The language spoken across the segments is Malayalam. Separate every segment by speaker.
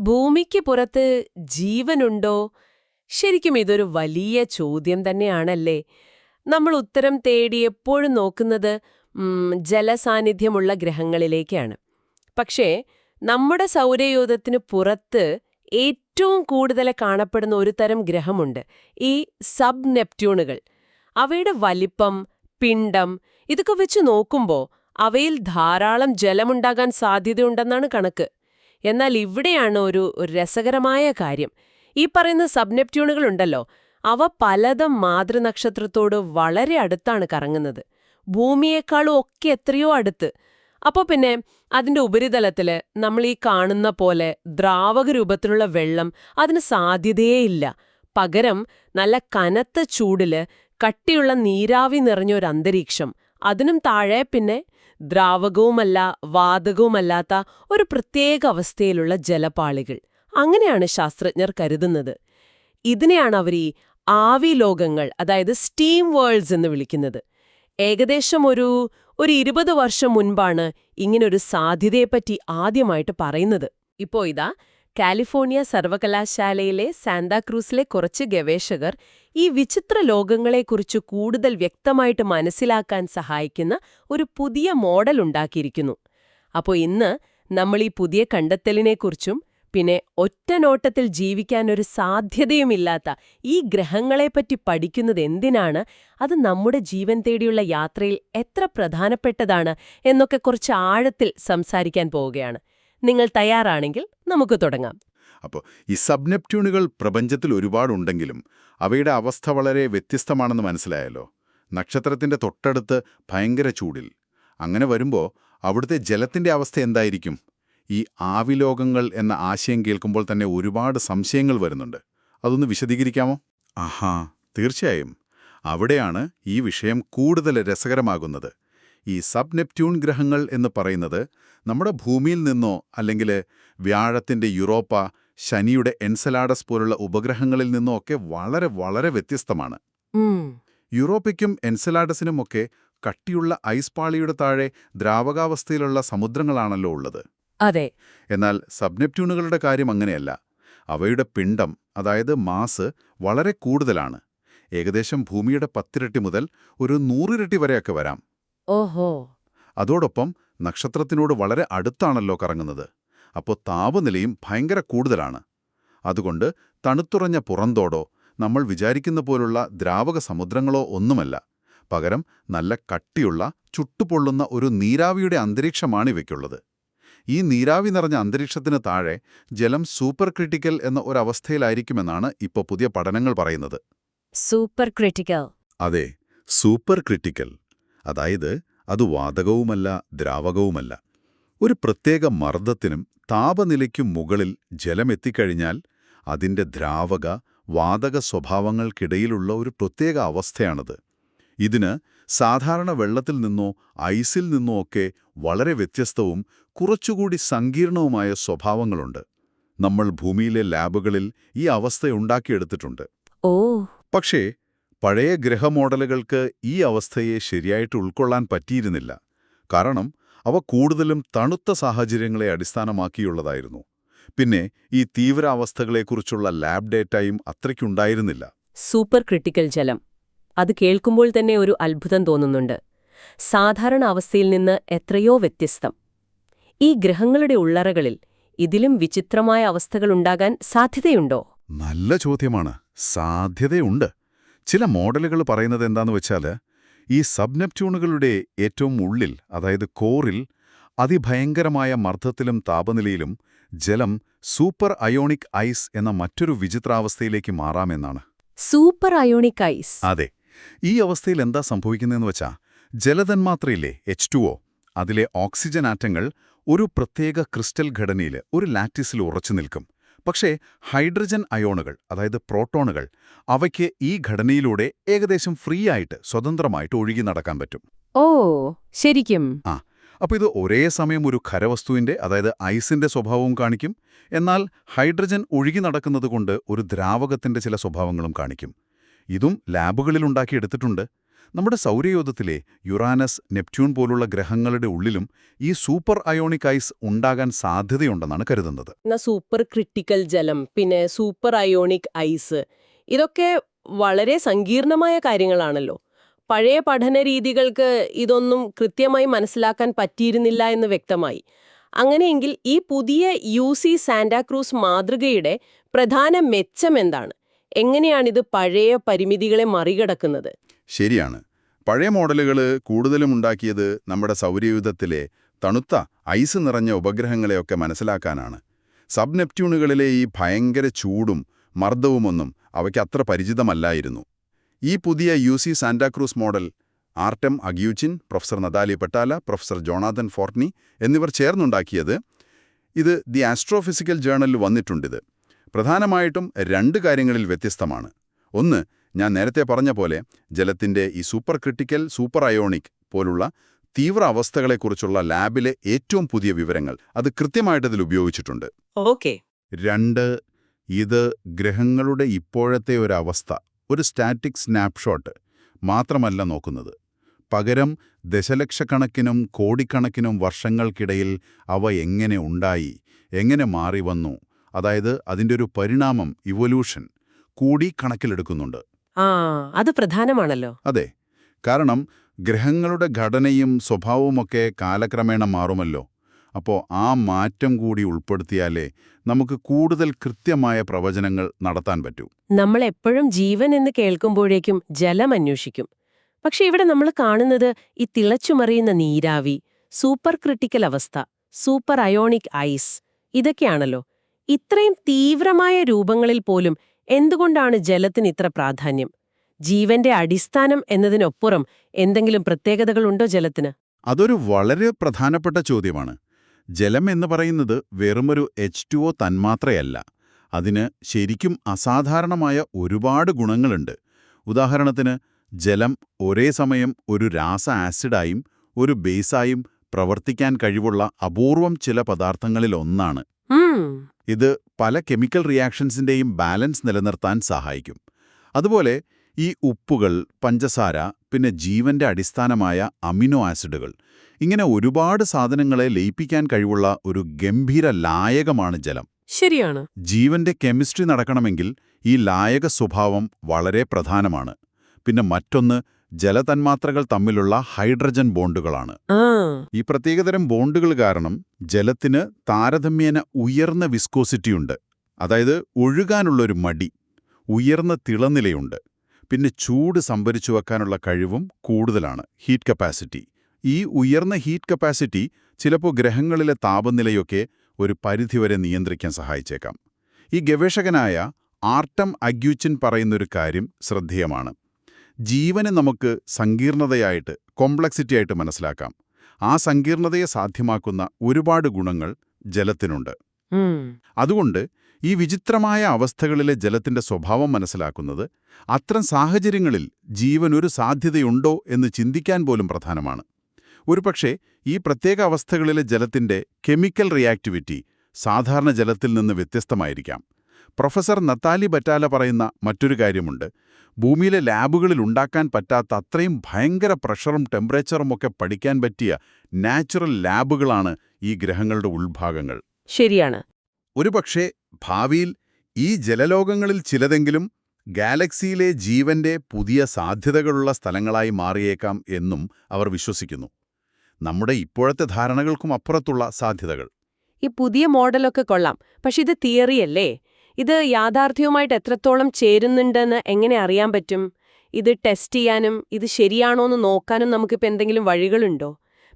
Speaker 1: ഭൂമിക്ക് പുറത്ത് ജീവനുണ്ടോ? ശരിക്കും ഇതൊരു വലിയ ചോദ്യം തന്നെയാണല്ലേ? നമ്മൾ ഉത്തരം തേടി എപ്പോഴും നോക്കുന്നത് ജലസാന്നിധ്യമുള്ള ഗ്രഹങ്ങളിലേക്കാണ്. പക്ഷേ നമ്മുടെ സൗരയൂഥത്തിന് പുറത്ത് ഏറ്റവും കൂടുതൽ കാണപ്പെടുന്ന ഒരു തരം ഗ്രഹമുണ്ട് ഈ സബ് നെപ്റ്റ്യൂണുകൾ അവയുടെ വലിപ്പം പിണ്ടം ഇതൊക്കെ വെച്ച് നോക്കുമ്പോൾ അവയിൽ ധാരാളം ജലമുണ്ടാകാൻ സാധ്യതയുണ്ടെന്നാണ് കണക്ക്. എന്നാൽ ഇവിടെയാണ് ഒരു രസകരമായ കാര്യം. ഈ പറയുന്ന സബ്നെപ്റ്റ്യൂണുകൾ ഉണ്ടല്ലോ അവ പലതും മാതൃനക്ഷത്രത്തോട് വളരെ അടുത്താണ് കറങ്ങുന്നത്. ഭൂമിയേക്കാളും ഒക്കെ എത്രയോ അടുത്ത്. അപ്പോൾ പിന്നെ അതിന്റെ ഉപരിതലത്തിൽ നമ്മൾ ഈ കാണുന്ന പോലെ ദ്രാവക രൂപത്തിലുള്ള വെള്ളം അതിന് സാധ്യതയേയില്ല. പകരം നല്ല കനത്ത ചൂടിൽ കട്ടിയുള്ള നീരാവി നിറഞ്ഞൊരു അന്തരീക്ഷം. അതിനും താഴെ പിന്നെ ദ്രാവകവുമല്ല വാതകവുമല്ലാത്ത ഒരു പ്രത്യേക അവസ്ഥയിലുള്ള ജലപാളികൾ. അങ്ങനെയാണ് ശാസ്ത്രജ്ഞർ കരുതുന്നത്. ഇതിനെയാണ് അവർ ഈ ആവി ലോകങ്ങൾ അതായത് സ്റ്റീം വേൾഡ്സ് എന്ന് വിളിക്കുന്നത്. ഏകദേശം ഒരു ഒരു ഇരുപത് വർഷം മുൻപാണ് ഇങ്ങനൊരു സാധ്യതയെപ്പറ്റി ആദ്യമായിട്ട് പറയുന്നത്. ഇപ്പോ ഇതാ കാലിഫോർണിയ സർവകലാശാലയിലെ സാന്താക്രൂസിലെ കുറച്ച് ഗവേഷകർ ഈ വിചിത്ര ലോകങ്ങളെക്കുറിച്ച് കൂടുതൽ വ്യക്തമായിട്ട് മനസ്സിലാക്കാൻ സഹായിക്കുന്ന ഒരു പുതിയ മോഡൽ ഉണ്ടാക്കിയിരിക്കുന്നു. അപ്പോൾ ഇന്ന് നമ്മൾ ഈ പുതിയ കണ്ടെത്തലിനെക്കുറിച്ചും പിന്നെ ഒറ്റ നോട്ടത്തിൽ ജീവിക്കാൻ ഒരു സാധ്യതയുമില്ലാത്ത ഈ ഗ്രഹങ്ങളെപ്പറ്റി പഠിക്കുന്നത് എന്തിനാണ് അത് നമ്മുടെ ജീവൻ തേടിയുള്ള യാത്രയിൽ എത്ര പ്രധാനപ്പെട്ടതാണ് എന്നൊക്കെ കുറച്ച് ആഴത്തിൽ സംസാരിക്കാൻ പോവുകയാണ്. നിങ്ങൾ തയ്യാറാണെങ്കിൽ നമുക്ക് തുടങ്ങാം.
Speaker 2: അപ്പോൾ ഈ സബ് നെപ്റ്റ്യൂണുകൾ പ്രപഞ്ചത്തിൽ ഒരുപാടുണ്ടെങ്കിലും അവയുടെ അവസ്ഥ വളരെ വ്യത്യസ്തമാണെന്ന് മനസ്സിലായല്ലോ. നക്ഷത്രത്തിന്റെ തൊട്ടടുത്ത് ഭയങ്കര ചൂടിൽ. അങ്ങനെ വരുമ്പോൾ അവിടുത്തെ ജലത്തിന്റെ അവസ്ഥ എന്തായിരിക്കും? ഈ ആവിലോകങ്ങൾ എന്ന ആശയം കേൾക്കുമ്പോൾ തന്നെ ഒരുപാട് സംശയങ്ങൾ വരുന്നുണ്ട്. അതൊന്ന് വിശദീകരിക്കാമോ? ആഹാ തീർച്ചയായും. അവിടെയാണ് ഈ വിഷയം കൂടുതൽ രസകരമാകുന്നത്. ഈ സബ് നെപ്റ്റ്യൂൺ ഗ്രഹങ്ങൾ എന്ന് പറയുന്നത് നമ്മുടെ ഭൂമിയിൽ നിന്നോ അല്ലെങ്കിൽ വ്യാഴത്തിന്റെ യൂറോപ്പ ശനിയുടെ എൻസലാഡസ് പോലുള്ള ഉപഗ്രഹങ്ങളിൽ നിന്നൊക്കെ വളരെ വളരെ വ്യത്യസ്തമാണ്. യൂറോപ്പയ്ക്കും എൻസലാഡസിനുമൊക്കെ കട്ടിയുള്ള ഐസ് പാളിയുടെ താഴെ ദ്രാവകാവസ്ഥയിലുള്ള സമുദ്രങ്ങളാണല്ലോ ഉള്ളത്.
Speaker 1: അതെ.
Speaker 2: എന്നാൽ സബ്നെപ്റ്റ്യൂണുകളുടെ കാര്യം അങ്ങനെയല്ല. അവയുടെ പിണ്ഡം അതായത് മാസ് വളരെ കൂടുതലാണ്. ഏകദേശം ഭൂമിയുടെ പത്തിരട്ടി മുതൽ ഒരു നൂറിരട്ടി വരെയൊക്കെ വരാം.
Speaker 1: ഓഹോ.
Speaker 2: അതോടൊപ്പം നക്ഷത്രത്തിനോട് വളരെ അടുത്താണല്ലോ കറങ്ങുന്നത്. അപ്പോൾ താപനിലയും ഭയങ്കര കൂടുതലാണ്. അതുകൊണ്ട് തണുത്തുറഞ്ഞ പുറന്തോടോ നമ്മൾ വിചാരിക്കുന്ന പോലുള്ള ദ്രാവക സമുദ്രങ്ങളോ ഒന്നുമല്ല. പകരം നല്ല കട്ടിയുള്ള ചുട്ടുപൊള്ളുന്ന ഒരു നീരാവിയുടെ അന്തരീക്ഷമാണ് ഇവയ്ക്കുള്ളത്. ഈ നീരാവി നിറഞ്ഞ അന്തരീക്ഷത്തിന് താഴെ ജലം സൂപ്പർ ക്രിട്ടിക്കൽ എന്ന ഒരവസ്ഥയിലായിരിക്കുമെന്നാണ് ഇപ്പോൾ പുതിയ പഠനങ്ങൾ പറയുന്നത്.
Speaker 1: സൂപ്പർ ക്രിട്ടിക്കൽ
Speaker 2: അതെ സൂപ്പർ ക്രിട്ടിക്കൽ അതായത് അത് വാതകവുമല്ല ദ്രാവകവുമല്ല. ഒരു പ്രത്യേക മർദ്ദത്തിനും താപനിലയ്ക്കും മുകളിൽ ജലമെത്തിക്കഴിഞ്ഞാൽ അതിന്റെ ദ്രാവക വാതക സ്വഭാവങ്ങൾക്കിടയിലുള്ള ഒരു പ്രത്യേക അവസ്ഥയാണത്. ഇതിന് സാധാരണ വെള്ളത്തിൽ നിന്നോ ഐസിൽ നിന്നോ ഒക്കെ വളരെ വ്യത്യസ്തവും കുറച്ചുകൂടി സങ്കീർണവുമായ സ്വഭാവങ്ങളുണ്ട്. നമ്മൾ ഭൂമിയിലെ ലാബുകളിൽ ഈ അവസ്ഥയുണ്ടാക്കിയെടുത്തിട്ടുണ്ട്
Speaker 1: ഓ.
Speaker 2: പക്ഷേ പഴയ ഗ്രഹമോഡലുകൾക്ക് ഈ അവസ്ഥയെ ശരിയായിട്ട് ഉൾക്കൊള്ളാൻ പറ്റിയിരുന്നില്ല. കാരണം അവ കൂടുതലും തണുത്ത സാഹചര്യങ്ങളെ അടിസ്ഥാനമാക്കിയുള്ളതായിരുന്നു. പിന്നെ ഈ തീവ്രാവസ്ഥകളെക്കുറിച്ചുള്ള ലാബ് ഡേറ്റയും അത്രയ്ക്കുണ്ടായിരുന്നില്ല.
Speaker 1: സൂപ്പർ ക്രിട്ടിക്കൽ ജലം. അത് കേൾക്കുമ്പോൾ തന്നെ ഒരു അത്ഭുതം തോന്നുന്നുണ്ട്. സാധാരണ അവസ്ഥയിൽ നിന്ന് എത്രയോ വ്യത്യസ്തം. ഈ ഗ്രഹങ്ങളുടെ ഉള്ളറകളിൽ ഇതിലും വിചിത്രമായ അവസ്ഥകളുണ്ടാകാൻ സാധ്യതയുണ്ടോ?
Speaker 2: നല്ല ചോദ്യമാണ്. സാധ്യതയുണ്ട്. ചില മോഡലുകൾ പറയുന്നത് എന്താന്ന് വെച്ചാൽ ഈ സബ്നെപ്റ്റ്യൂണുകളുടെ ഏറ്റവും ഉള്ളിൽ അതായത് കോറിൽ അതിഭയങ്കരമായ മർദ്ദത്തിലും താപനിലയിലും ജലം സൂപ്പർ അയോണിക് ഐസ് എന്ന മറ്റൊരു വിചിത്രാവസ്ഥയിലേക്ക് മാറാമെന്നാണ്.
Speaker 1: Super ionic ice?
Speaker 2: അതെ. ഈ അവസ്ഥയിൽ എന്താ സംഭവിക്കുന്നതെന്ന് വെച്ചാൽ ജലതന്മാത്രയിലെ എച്ച് ടു അതിലെ ഓക്സിജൻ ആറ്റങ്ങൾ ഒരു പ്രത്യേക ക്രിസ്റ്റൽ ഘടനയിൽ ഒരു ലാറ്റിസിൽ ഉറച്ചു നിൽക്കും. പക്ഷേ ഹൈഡ്രജൻ അയോണുകൾ അതായത് പ്രോട്ടോണുകൾ അവയ്ക്ക് ഈ ഘടനയിലൂടെ ഏകദേശം ഫ്രീ ആയിട്ട് സ്വതന്ത്രമായിട്ട് ഒഴുകി നടക്കാൻ പറ്റും.
Speaker 1: ഓ ശരിക്കും.
Speaker 2: ആ അപ്പോൾ ഇത് ഒരേ സമയം ഒരു ഖരവസ്തുവിന്റെ അതായത് ഐസിന്റെ സ്വഭാവവും കാണിക്കും. എന്നാൽ ഹൈഡ്രജൻ ഒഴുകി നടക്കുന്നതുകൊണ്ട് ഒരു ദ്രാവകത്തിന്റെ ചില സ്വഭാവങ്ങളും കാണിക്കും. ഇതും ലാബുകളിൽ ഉണ്ടാക്കിയെടുത്തിട്ടുണ്ട് നമ്മുടെ സൗരയോധത്തിലെ യുറാനസ് നെപ്റ്റ്യൂൺ പോലുള്ള ഗ്രഹങ്ങളുടെ ഉള്ളിലും ഈ സൂപ്പർ അയോണിക് ഐസ് ഉണ്ടാകാൻ സാധ്യതയുണ്ടെന്നാണ് കരുതുന്നത്.
Speaker 1: സൂപ്പർ ക്രിട്ടിക്കൽ ജലം പിന്നെ സൂപ്പർ അയോണിക് ഐസ് ഇതൊക്കെ വളരെ സങ്കീർണമായ കാര്യങ്ങളാണല്ലോ. പഴയ പഠന രീതികൾക്ക് ഇതൊന്നും കൃത്യമായി മനസ്സിലാക്കാൻ പറ്റിയിരുന്നില്ല എന്ന് വ്യക്തമായി. അങ്ങനെയെങ്കിൽ ഈ പുതിയ യു സി സാന്റാക്രൂസ് മാതൃകയുടെ പ്രധാന മെച്ചം എന്താണ്? എങ്ങനെയാണിത് പഴയ പരിമിതികളെ മറികടക്കുന്നത്?
Speaker 2: ശരിയാണ്. പഴയ മോഡലുകൾ കൂടുതലും ഉണ്ടാക്കിയത് നമ്മുടെ സൗരയൂഥത്തിലെ തണുത്ത ഐസ് നിറഞ്ഞ ഉപഗ്രഹങ്ങളെയൊക്കെ മനസ്സിലാക്കാനാണ്. സബ് നെപ്റ്റ്യൂണുകളിലെ ഈ ഭയങ്കര ചൂടും മർദ്ദവുമൊന്നും അവയ്ക്ക് അത്ര പരിചിതമല്ലായിരുന്നു. ഈ പുതിയ U C Santa Cruz model Artem Aguichine professor Natalie Batalha professor Jonathan Fortney എന്നിവർ ചേർന്നുണ്ടാക്കിയത് ഇത് ദി ആസ്ട്രോഫിസിക്കൽ ജേണലിൽ വന്നിട്ടുണ്ടിത്. പ്രധാനമായിട്ടും രണ്ട് കാര്യങ്ങളിൽ വ്യത്യസ്തമാണ്. ഒന്ന് ഞാൻ നേരത്തെ പറഞ്ഞ പോലെ ജലത്തിന്റെ ഈ സൂപ്പർ ക്രിട്ടിക്കൽ സൂപ്പർ അയോണിക് പോലുള്ള തീവ്ര അവസ്ഥകളെക്കുറിച്ചുള്ള ലാബിലെ ഏറ്റവും പുതിയ വിവരങ്ങൾ. അത് കൃത്യമായിട്ട് ഇതിൽ ഉപയോഗിച്ചിട്ടുണ്ട്.
Speaker 1: ഓക്കെ.
Speaker 2: രണ്ട് ഇത് ഗ്രഹങ്ങളുടെ ഇപ്പോഴത്തെ ഒരു അവസ്ഥ ഒരു സ്റ്റാറ്റിക് സ്നാപ്ഷോട്ട് മാത്രമല്ല നോക്കുന്നത്. പകരം ദശലക്ഷക്കണക്കിനും കോടിക്കണക്കിനും വർഷങ്ങൾക്കിടയിൽ അവ എങ്ങനെ ഉണ്ടായി എങ്ങനെ മാറി വന്നു അതായത് അതിന്റെ ഒരു പരിണാമം ഇവല്യൂഷൻ കൂടി കണക്കിലെടുക്കുന്നുണ്ട്.
Speaker 1: ആ അത് പ്രധാനമാണല്ലോ.
Speaker 2: അതെ. കാരണം ഗ്രഹങ്ങളുടെ ഘടനയും സ്വഭാവവുമൊക്കെ കാലക്രമേണ മാറുമല്ലോ. അപ്പോൾ ആ മാറ്റം കൂടി ഉൾപ്പെടുത്തിയാലേ നമുക്ക് കൂടുതൽ കൃത്യമായ പ്രവചനങ്ങൾ നടത്താൻ പറ്റൂ.
Speaker 1: നമ്മൾ എപ്പോഴും ജീവൻ എന്ന് കേൾക്കുമ്പോഴേക്കും ജലം അന്വേഷിക്കും. പക്ഷെ ഇവിടെ നമ്മൾ കാണുന്നത് ഈ തിളച്ചുമറിയുന്ന നീരാവി സൂപ്പർ ക്രിട്ടിക്കൽ അവസ്ഥ സൂപ്പർ അയോണിക് ഐസ് ഇതൊക്കെയാണല്ലോ. ഇത്രയും തീവ്രമായ രൂപങ്ങളിൽ പോലും എന്തുകൊണ്ടാണ് ജലത്തിന് ഇത്ര പ്രാധാന്യം? ജീവന്റെ അടിസ്ഥാനം എന്നതിനൊപ്പുറം എന്തെങ്കിലും പ്രത്യേകതകളുണ്ടോ ജലത്തിന്?
Speaker 2: അതൊരു വളരെ പ്രധാനപ്പെട്ട ചോദ്യമാണ്. ജലം എന്ന് പറയുന്നത് വെറുമൊരു എച്ച് ടു ഒ തന്മാത്രയല്ല. അതിന് ശരിക്കും അസാധാരണമായ ഒരുപാട് ഗുണങ്ങളുണ്ട്. ഉദാഹരണത്തിന് ജലം ഒരേ സമയം ഒരു രാസ ആസിഡായും ഒരു ബേസായും പ്രവർത്തിക്കാൻ കഴിവുള്ള അപൂർവം ചില പദാർത്ഥങ്ങളിലൊന്നാണ്
Speaker 1: ഉം
Speaker 2: ഇത് പല കെമിക്കൽ റിയാക്ഷൻസിന്റെയും ബാലൻസ് നിലനിർത്താൻ സഹായിക്കും. അതുപോലെ ഈ ഉപ്പുകൾ പഞ്ചസാര പിന്നെ ജീവന്റെ അടിസ്ഥാനമായ അമിനോ ആസിഡുകൾ ഇങ്ങനെ ഒരുപാട് സാധനങ്ങളെ ലയിപ്പിക്കാൻ കഴിവുള്ള ഒരു ഗംഭീര ലായകമാണ് ജലം.
Speaker 1: ശരിയാണ്.
Speaker 2: ജീവന്റെ കെമിസ്ട്രി നടക്കണമെങ്കിൽ ഈ ലായക സ്വഭാവം വളരെ പ്രധാനമാണ്. പിന്നെ മറ്റൊന്ന് ജലതന്മാത്രകൾ തമ്മിലുള്ള ഹൈഡ്രജൻ ബോണ്ടുകളാണ്. ഈ പ്രത്യേകതരം ബോണ്ടുകൾ കാരണം ജലത്തിന് താരതമ്യേന ഉയർന്ന വിസ്കോസിറ്റിയുണ്ട്. അതായത് ഒഴുകാനുള്ളൊരു മടി ഉയർന്ന തിളനിലയുണ്ട്. പിന്നെ ചൂട് സംഭരിച്ചു വെക്കാനുള്ള കഴിവും കൂടുതലാണ് ഹീറ്റ് കപ്പാസിറ്റി. ഈ ഉയർന്ന ഹീറ്റ് കപ്പാസിറ്റി ചിലപ്പോൾ ഗ്രഹങ്ങളിലെ താപനിലയൊക്കെ ഒരു പരിധിവരെ നിയന്ത്രിക്കാൻ സഹായിച്ചേക്കാം. ഈ ഗവേഷകനായ ആർട്ടം അഗ്യൂച്ചിൻ പറയുന്നൊരു കാര്യം ശ്രദ്ധേയമാണ്. ജീവനെ നമുക്ക് സങ്കീർണതയായിട്ട് കോംപ്ലക്സിറ്റി ആയിട്ട് മനസ്സിലാക്കാം. ആ സങ്കീർണതയെ സാധ്യമാക്കുന്ന ഒരുപാട് ഗുണങ്ങൾ ജലത്തിനുണ്ട്. അതുകൊണ്ട് ഈ വിചിത്രമായ അവസ്ഥകളിലെ ജലത്തിന്റെ സ്വഭാവം മനസ്സിലാക്കുന്നത് അത്തരം സാഹചര്യങ്ങളിൽ ജീവൻ ഒരു സാധ്യതയുണ്ടോ എന്ന് ചിന്തിക്കാൻ പോലും പ്രധാനമാണ്. ഒരുപക്ഷെ ഈ പ്രത്യേക അവസ്ഥകളിലെ ജലത്തിന്റെ കെമിക്കൽ റിയാക്ടിവിറ്റി സാധാരണ ജലത്തിൽ നിന്ന് വ്യത്യസ്തമായിരിക്കാം. പ്രൊഫസർ നത്താലി ബറ്റാല പറയുന്ന മറ്റൊരു കാര്യമുണ്ട്. ഭൂമിയിലെ ലാബുകളിൽ ഉണ്ടാക്കാൻ പറ്റാത്ത അത്രയും ഭയങ്കര പ്രഷറും ടെമ്പറേച്ചറും ഒക്കെ പഠിക്കാൻ പറ്റിയ നാച്ചുറൽ ലാബുകളാണ് ഈ ഗ്രഹങ്ങളുടെ ഉൾഭാഗങ്ങൾ.
Speaker 1: ശരിയാണ്.
Speaker 2: ഒരുപക്ഷെ ഭാവിയിൽ ഈ ജലലോകങ്ങളിൽ ചിലതെങ്കിലും ഗാലക്സിയിലെ ജീവന്റെ പുതിയ സാധ്യതകളുള്ള സ്ഥലങ്ങളായി മാറിയേക്കാം എന്നും അവർ വിശ്വസിക്കുന്നു. നമ്മുടെ ഇപ്പോഴത്തെ ധാരണകൾക്കും അപ്പുറത്തുള്ള സാധ്യതകൾ.
Speaker 1: ഈ പുതിയ മോഡലൊക്കെ കൊള്ളാം. പക്ഷെ ഇത് തിയറിയല്ലേ ഇത് യാഥാർത്ഥ്യവുമായിട്ട് എത്രത്തോളം ചേരുന്നുണ്ടെന്ന് എങ്ങനെ അറിയാൻ പറ്റും? ഇത് ടെസ്റ്റ് ചെയ്യാനും ഇത് ശരിയാണോ എന്ന് നോക്കാനും നമുക്കിപ്പോൾ എന്തെങ്കിലും വഴികളുണ്ടോ?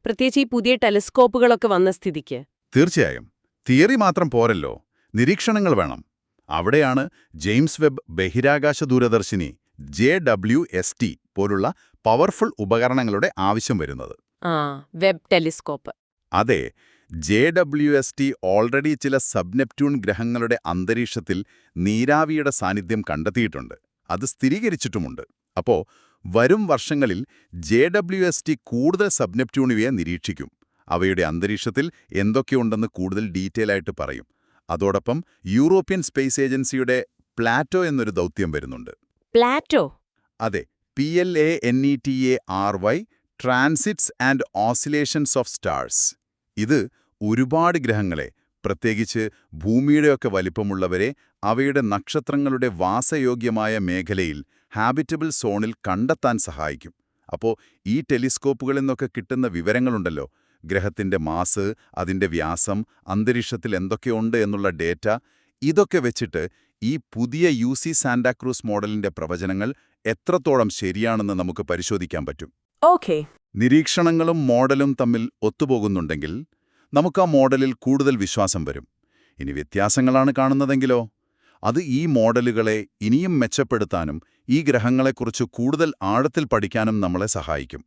Speaker 1: പ്രത്യേകിച്ച് ഈ പുതിയ ടെലിസ്കോപ്പുകളൊക്കെ വന്ന സ്ഥിതിക്ക്.
Speaker 2: തീർച്ചയായും. തിയറി മാത്രം പോരല്ലോ. നിരീക്ഷണങ്ങൾ വേണം. അവിടെയാണ് ജെയിംസ് വെബ് ബഹിരാകാശ ദൂരദർശിനി ജെ ഡബ്ല്യു എസ് ടി പോലുള്ള പവർഫുൾ ഉപകരണങ്ങളുടെ ആവശ്യം വരുന്നത്.
Speaker 1: ആ വെബ് ടെലിസ്കോപ്പ്.
Speaker 2: അതെ. J W S T already ചില സബ്നെപ്റ്റ്യൂൺ ഗ്രഹങ്ങളുടെ അന്തരീക്ഷത്തിൽ നീരാവിയുടെ സാന്നിധ്യം കണ്ടെത്തിയിട്ടുണ്ട്. അത് സ്ഥിരീകരിച്ചിട്ടുമുണ്ട്. അപ്പോ വരും വർഷങ്ങളിൽ ജെ ഡബ്ല്യു എസ് ടി കൂടുതൽ സബ്നെപ്റ്റ്യൂണിവയെ നിരീക്ഷിക്കും. അവയുടെ അന്തരീക്ഷത്തിൽ എന്തൊക്കെയുണ്ടെന്ന് കൂടുതൽ ഡീറ്റെയിൽ ആയിട്ട് പറയും. അതോടൊപ്പം യൂറോപ്യൻ സ്പേസ് ഏജൻസിയുടെ പ്ലാറ്റോ എന്നൊരു ദൗത്യം വരുന്നുണ്ട്.
Speaker 1: പ്ലാറ്റോ?
Speaker 2: അതെ P L A N E T A R Y transits and oscillations of stars. ഇത് ഒരുപാട് ഗ്രഹങ്ങളെ പ്രത്യേകിച്ച് ഭൂമിയുടെയൊക്കെ വലിപ്പമുള്ളവരെ അവയുടെ നക്ഷത്രങ്ങളുടെ വാസയോഗ്യമായ മേഖലയിൽ ഹാബിറ്റബിൾ സോണിൽ കണ്ടെത്താൻ സഹായിക്കും. അപ്പോൾ ഈ ടെലിസ്കോപ്പുകളിൽ നിന്നൊക്കെ കിട്ടുന്ന വിവരങ്ങളുണ്ടല്ലോ? ഗ്രഹത്തിന്റെ മാസ് അതിന്റെ വ്യാസം അന്തരീക്ഷത്തിൽ എന്തൊക്കെയുണ്ട് എന്നുള്ള ഡേറ്റ ഇതൊക്കെ വെച്ചിട്ട് ഈ പുതിയ യു സി സാന്റാക്രൂസ് മോഡലിന്റെ പ്രവചനങ്ങൾ എത്രത്തോളം ശരിയാണെന്ന് നമുക്ക് പരിശോധിക്കാൻ പറ്റും.
Speaker 1: ഓക്കെ.
Speaker 2: നിരീക്ഷണങ്ങളും മോഡലും തമ്മിൽ ഒത്തുപോകുന്നുണ്ടെങ്കിൽ നമുക്ക് ആ മോഡലിൽ കൂടുതൽ വിശ്വാസം വരും. ഇനി വ്യത്യാസങ്ങളാണ് കാണുന്നതെങ്കിലോ? അത് ഈ മോഡലുകളെ ഇനിയും മെച്ചപ്പെടുത്താനും ഈ ഗ്രഹങ്ങളെക്കുറിച്ച് കൂടുതൽ ആഴത്തിൽ പഠിക്കാനും നമ്മളെ സഹായിക്കും.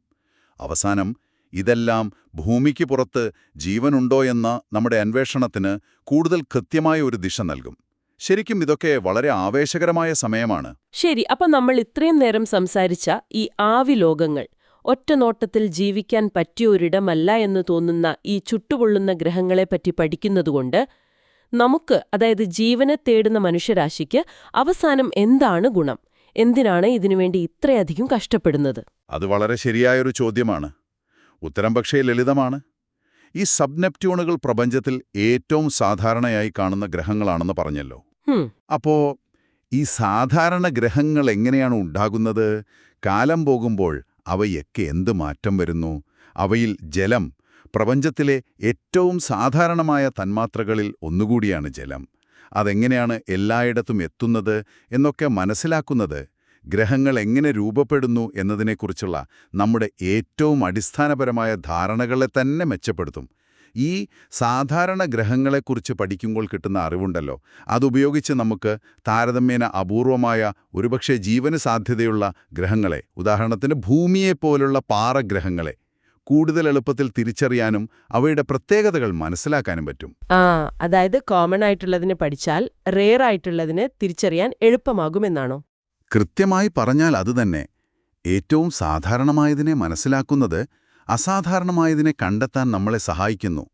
Speaker 2: അവസാനം ഇതെല്ലാം ഭൂമിക്ക് പുറത്ത് ജീവനുണ്ടോ എന്ന നമ്മുടെ അന്വേഷണത്തിന് കൂടുതൽ കൃത്യമായ ഒരു ദിശ നൽകും. ശരിക്കും ഇതൊക്കെ വളരെ ആവേശകരമായ സമയമാണ്.
Speaker 1: ശരി അപ്പൊ നമ്മൾ ഇത്രയും നേരം സംസാരിച്ച ഈ ആവി ലോകങ്ങൾ ഒറ്റ നോട്ടത്തിൽ ജീവിക്കാൻ പറ്റിയ ഒരിടമല്ല എന്ന് തോന്നുന്ന ഈ ചുട്ടുപൊള്ളുന്ന ഗ്രഹങ്ങളെപ്പറ്റി പഠിക്കുന്നതുകൊണ്ട് നമുക്ക് അതായത് ജീവനെ തേടുന്ന മനുഷ്യരാശിക്ക് അവസാനം എന്താണ് ഗുണം? എന്തിനാണ് ഇതിനുവേണ്ടി ഇത്രയധികം കഷ്ടപ്പെടുന്നത്?
Speaker 2: അത് വളരെ ശരിയായൊരു ചോദ്യമാണ്. ഉത്തരം പക്ഷേ ലളിതമാണ്. ഈ സബ്നെപ്റ്റ്യൂണുകൾ പ്രപഞ്ചത്തിൽ ഏറ്റവും സാധാരണയായി കാണുന്ന ഗ്രഹങ്ങളാണെന്ന് പറഞ്ഞല്ലോ. അപ്പോ ഈ സാധാരണ ഗ്രഹങ്ങൾ എങ്ങനെയാണ് ഉണ്ടാകുന്നത്? കാലം പോകുമ്പോൾ അവയൊക്കെ എന്ത് മാറ്റം വരുന്നു? അവയിൽ ജലം പ്രപഞ്ചത്തിലെ ഏറ്റവും സാധാരണമായ തന്മാത്രകളിൽ ഒന്നുകൂടിയാണ് ജലം. അതെങ്ങനെയാണ് എല്ലായിടത്തും എത്തുന്നത് എന്നൊക്കെ മനസ്സിലാക്കുന്നത്? ഗ്രഹങ്ങൾ എങ്ങനെ രൂപപ്പെടുന്നു എന്നതിനെക്കുറിച്ചുള്ള നമ്മുടെ ഏറ്റവും അടിസ്ഥാനപരമായ ധാരണകളെ തന്നെ മെച്ചപ്പെടുത്തും. ഈ സാധാരണ ഗ്രഹങ്ങളെക്കുറിച്ച് പഠിക്കുമ്പോൾ കിട്ടുന്ന അറിവുണ്ടല്ലോ. അതുപയോഗിച്ച് നമുക്ക് താരതമ്യേന അപൂർവമായ ഒരുപക്ഷെ ജീവന് സാധ്യതയുള്ള ഗ്രഹങ്ങളെ ഉദാഹരണത്തിന് ഭൂമിയെപ്പോലുള്ള പാറഗ്രഹങ്ങളെ കൂടുതൽ എളുപ്പത്തിൽ തിരിച്ചറിയാനും അവയുടെ പ്രത്യേകതകൾ മനസ്സിലാക്കാനും പറ്റും.
Speaker 1: ആ അതായത് കോമൺ ആയിട്ടുള്ളതിനെ പഠിച്ചാൽ റെയർ ആയിട്ടുള്ളതിനെ തിരിച്ചറിയാൻ എളുപ്പമാകുമെന്നാണോ?
Speaker 2: കൃത്യമായി പറഞ്ഞാൽ അതുതന്നെ ഏറ്റവും സാധാരണമായതിനെ മനസ്സിലാക്കുന്നത് അസാധാരണമായതിനെ കണ്ടെത്താൻ നമ്മളെ സഹായിക്കുന്നു.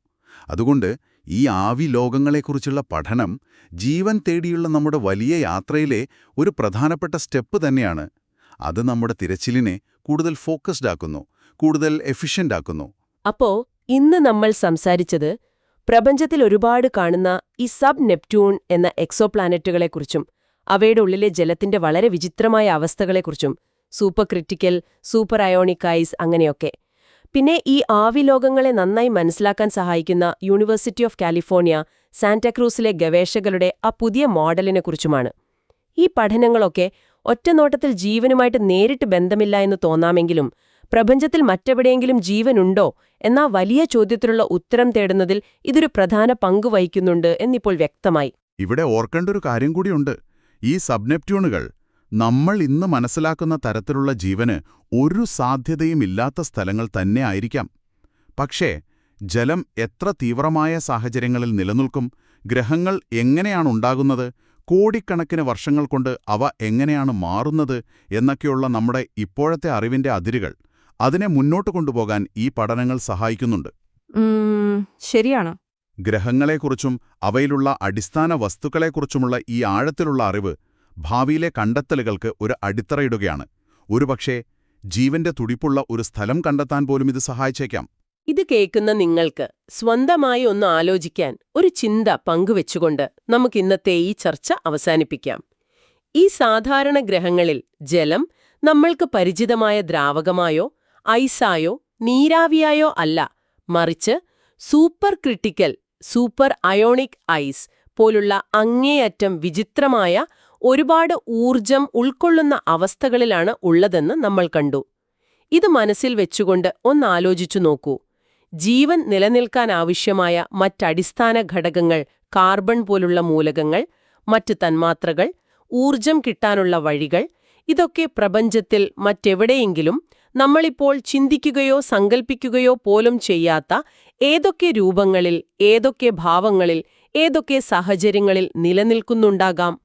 Speaker 2: അതുകൊണ്ട് ഈ ആവി ലോകങ്ങളെക്കുറിച്ചുള്ള പഠനം ജീവൻ തേടിയുള്ള നമ്മുടെ വലിയ യാത്രയിലെ ഒരു പ്രധാനപ്പെട്ട സ്റ്റെപ്പ് തന്നെയാണ്. അത് നമ്മുടെ തിരച്ചിലിനെ കൂടുതൽ ഫോക്കസ്ഡ് ആക്കുന്നു കൂടുതൽ എഫിഷ്യന്റ് ആക്കുന്നു.
Speaker 1: അപ്പോ ഇന്ന് നമ്മൾ സംസാരിച്ചത് പ്രപഞ്ചത്തിൽ ഒരുപാട് കാണുന്ന ഈ സബ് നെപ്റ്റ്യൂൺ എന്ന എക്സോ പ്ലാനറ്റുകളെക്കുറിച്ചും അവയുടെ ഉള്ളിലെ ജലത്തിന്റെ വളരെ വിചിത്രമായ അവസ്ഥകളെക്കുറിച്ചും സൂപ്പർ ക്രിറ്റിക്കൽ സൂപ്പർ അയോണിക് അങ്ങനെയൊക്കെ. പിന്നെ ഈ ആവിലോകങ്ങളെ നന്നായി മനസ്സിലാക്കാൻ സഹായിക്കുന്ന യൂണിവേഴ്സിറ്റി ഓഫ് കാലിഫോർണിയ സാന്റാക്രൂസിലെ ഗവേഷകരുടെ ആ പുതിയ മോഡലിനെക്കുറിച്ചുമാണ്. ഈ പഠനങ്ങളൊക്കെ ഒറ്റനോട്ടത്തിൽ ജീവനുമായിട്ട് നേരിട്ട് ബന്ധമില്ല എന്ന് തോന്നാമെങ്കിലും പ്രപഞ്ചത്തിൽ മറ്റെവിടെയെങ്കിലും ജീവനുണ്ടോ എന്ന വലിയ ചോദ്യത്തിലുള്ള ഉത്തരം തേടുന്നതിൽ ഇതൊരു പ്രധാന പങ്ക് വഹിക്കുന്നുണ്ട് എന്നിപ്പോൾ വ്യക്തമായി.
Speaker 2: ഇവിടെ ഓർക്കേണ്ട ഒരു കാര്യം കൂടിയുണ്ട്. ഈ സബ്നെപ്റ്റ്യൂണുകൾ നമ്മൾ ഇന്ന് മനസ്സിലാക്കുന്ന തരത്തിലുള്ള ജീവന് ഒരു സാധ്യതയും ഇല്ലാത്ത സ്ഥലങ്ങൾ തന്നെ ആയിരിക്കാം. പക്ഷേ ജലം എത്ര തീവ്രമായ സാഹചര്യങ്ങളിൽ നിലനിൽക്കും ഗ്രഹങ്ങൾ എങ്ങനെയാണ് ഉണ്ടാകുന്നത് കോടിക്കണക്കിന് വർഷങ്ങൾ കൊണ്ട് അവ എങ്ങനെയാണ് മാറുന്നത് എന്നൊക്കെയുള്ള നമ്മുടെ ഇപ്പോഴത്തെ അറിവിന്റെ അതിരുകൾ അതിനെ മുന്നോട്ട് കൊണ്ടുപോകാൻ ഈ പഠനങ്ങൾ സഹായിക്കുന്നുണ്ട്.
Speaker 3: ശരിയാണ്.
Speaker 2: ഗ്രഹങ്ങളെക്കുറിച്ചും അവയിലുള്ള അടിസ്ഥാന വസ്തുക്കളെക്കുറിച്ചുമുള്ള ഈ ആഴത്തിലുള്ള അറിവ് ഭാവിയിലെ കണ്ടെത്തലുകൾക്ക് ഒരു അടിത്തറയിടുകയാണ്. ഒരുപക്ഷേ ജീവന്റെ തുടിപ്പുള്ള ഒരു സ്ഥലം കണ്ടെത്താൻ പോലും ഇത് സഹായിച്ചേക്കാം.
Speaker 1: ഇത് കേൾക്കുന്ന നിങ്ങൾക്ക് സ്വന്തമായി ഒന്ന് ആലോചിക്കാൻ ഒരു ചിന്ത പങ്കുവെച്ചുകൊണ്ട് നമുക്ക് ഇന്നത്തെ ഈ ചർച്ച അവസാനിപ്പിക്കാം. ഈ സാധാരണ ഗ്രഹങ്ങളിൽ ജലം നമ്മൾക്ക് പരിചിതമായ ദ്രാവകമായോ ഐസായോ നീരാവിയായോ അല്ല. മറിച്ച് super critical super ionic ice പോലുള്ള അങ്ങേയറ്റം വിചിത്രമായ ഒരുപാട് ഊർജം ഉൾക്കൊള്ളുന്ന അവസ്ഥകളിലാണ് ഉള്ളതെന്ന് നമ്മൾ കണ്ടു. ഇത് മനസ്സിൽ വെച്ചുകൊണ്ട് ഒന്നാലോചിച്ചു നോക്കൂ. ജീവൻ നിലനിൽക്കാൻ നിലനിൽക്കാനാവശ്യമായ മറ്റടിസ്ഥാന ഘടകങ്ങൾ കാർബൺ പോലുള്ള മൂലകങ്ങൾ മറ്റ് തന്മാത്രകൾ ഊർജം കിട്ടാനുള്ള വഴികൾ ഇതൊക്കെ പ്രപഞ്ചത്തിൽ മറ്റെവിടെയെങ്കിലും നമ്മളിപ്പോൾ ചിന്തിക്കുകയോ സങ്കൽപ്പിക്കുകയോ പോലും ചെയ്യാത്ത ഏതൊക്കെ രൂപങ്ങളിൽ ഏതൊക്കെ ഭാവങ്ങളിൽ ഏതൊക്കെ സാഹചര്യങ്ങളിൽ നിലനിൽക്കുന്നുണ്ടാകാം?